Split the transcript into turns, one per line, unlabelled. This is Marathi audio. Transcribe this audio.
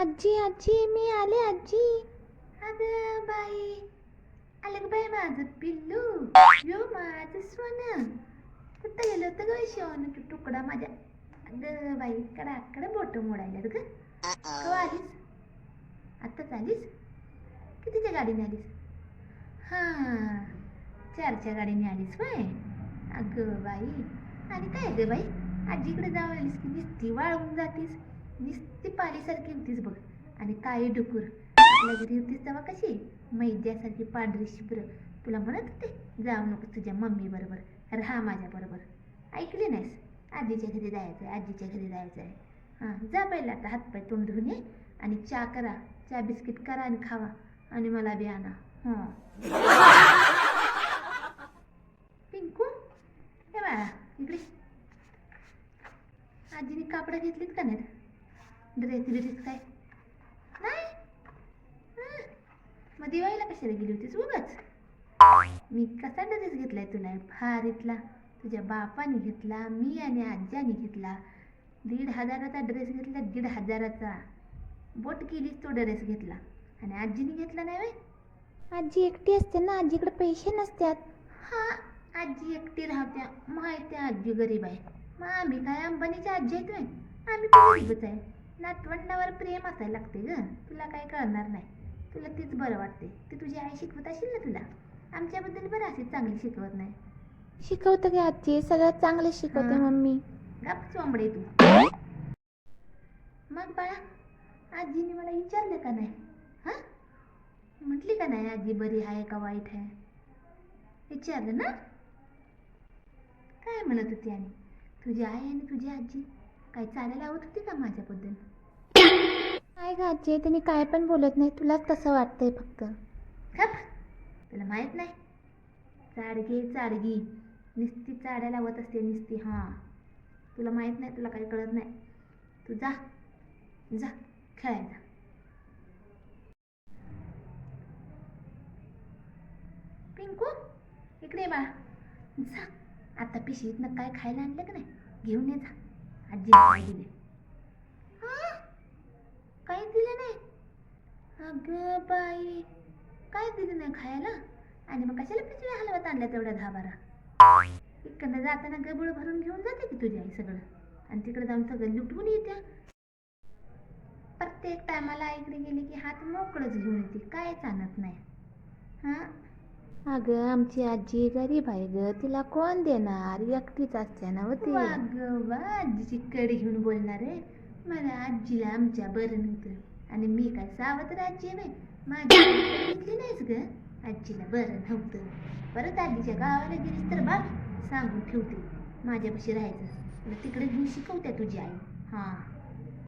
आजी आजी मी आले आजी अगं बाई आलं ग बाई माझं पिल्लू. यो माझं सोनं कुठं गेलं होतं ग शिवण? तुकडा माझ्या. अगं बाई कडा कडा बोट मोडायला ग. कवा आलीस? आत्ताच आलीस? कितीच्या गाडीने आलीस? हां चारच्या गाडीने आलीस बाय अगं बाई आणि काय ग बाई? आजीकडे जाऊन आलीस की नुसती वाळवून जातीस. नुसती पालीसारखी होतीस बघ. आणि काळी डुकूर. आपल्या घरी होतीस तेव्हा कशी? मैद्यासारखी पांढरी शिबर तुला म्हणत होते जाऊ नको तुझ्या मम्मी बरोबर राहा माझ्या बरोबर. ऐकली नाहीस? आजीच्या घरी जायचं आहे आजीच्या घरी जायचं आहे हां जा पहिला आता हातपाय तोंड धुवून ये आणि चहा करा. चहा बिस्किट करा आणि खावा आणि मला बी आणा. हां. पिंकू हे बाळा इकडे. आजीने कापडं घेतलीत का नाहीत? ड्रेस बिरेस काय नाही. मग दिवाळीला कशाला गेली होतीस उगाच मी कसा ड्रेस घेतलाय तुला भारीतला तुझ्या बापाने घेतला मी आणि आज्याने घेतला दीड हजाराचा ड्रेस घेतला दीड हजाराचा बोट केलीच तो ड्रेस घेतला आणि आजीने घेतला नाही व्हय आजी एकटी असते ना आजीकडे पैसे नसतात हा आजी एकटी राहत्या माहिती आजी गरीब आहे मग आम्ही काय अंबानीच्या आजी आहेत? आम्ही गरीबच आहे नातवंडावर प्रेम असायला लागते ग. तुला काय कळणार नाही. तुला तीच बरं वाटते ती तुझी आई शिकवत असेल ना तुला? आमच्याबद्दल बरं अशी चांगली शिकवत नाही.
शिकवतं की आजी. सगळ्यात चांगलं शिकवते
हां.
मम्मी.
गप चोंबडे तू. मग बाळा आजीने मला विचारलं का नाही? हा? म्हटली का नाही आजी बरी आहे का वाईट आहे? विचारलं ना? काय म्हणत होती आणि? तुझी आई आणि तुझी आजी? काय चालायला आवडत होती का माझ्याबद्दल?
काय ग आजी? त्यांनी काय पण बोलत नाही. तुलाच तसं वाटतंय फक्त.
खप. तुला माहीत नाही? चाडगी चाडगी. निस्ती चाड्या लावत असते निस्ती हां. तुला माहीत नाही तुला काही कळत नाही. तू जा. जा. खेळायला. पिंकू इकडे बाळा. जा. आता पिशवीतनं काय खायला आणलं का नाही? घेऊन ये जा. आजी दिले हां काही दिलं नाही. अगं बाई काय दिलं नाही खायला. आणि मग कशाला पिशव्या हलवत आणल्या तेवढ्या दहा बारा इकडनं जाताना गबळ भरून घेऊन जाते की तुझी आई सगळं? आणि तिकडे जाऊन सगळं लुटवून येत्या. प्रत्येक टायमाला आईकडे गेली की हात मोकळंच घेऊन येते कायच आणत नाही. हां?
अगं आमची आजी गरीब आहे ग तिला कोण देणार? एकटीच असते ना व ती.
वा ग वा आजीची कडी घेऊन बोलणार आहे. मला आजीला आमच्या बरं नव्हतं. आणि मी काय सावत्र आजी आहे माझी आई घेतली नाहीस ग. आजीला बरं नव्हतं. परत आजीच्या गावाला गेलीस तर बा सांगून ठेवते. माझ्यापाशी राहायचं. तिकडे घेऊन शिकवत्या तुझी आई. हां.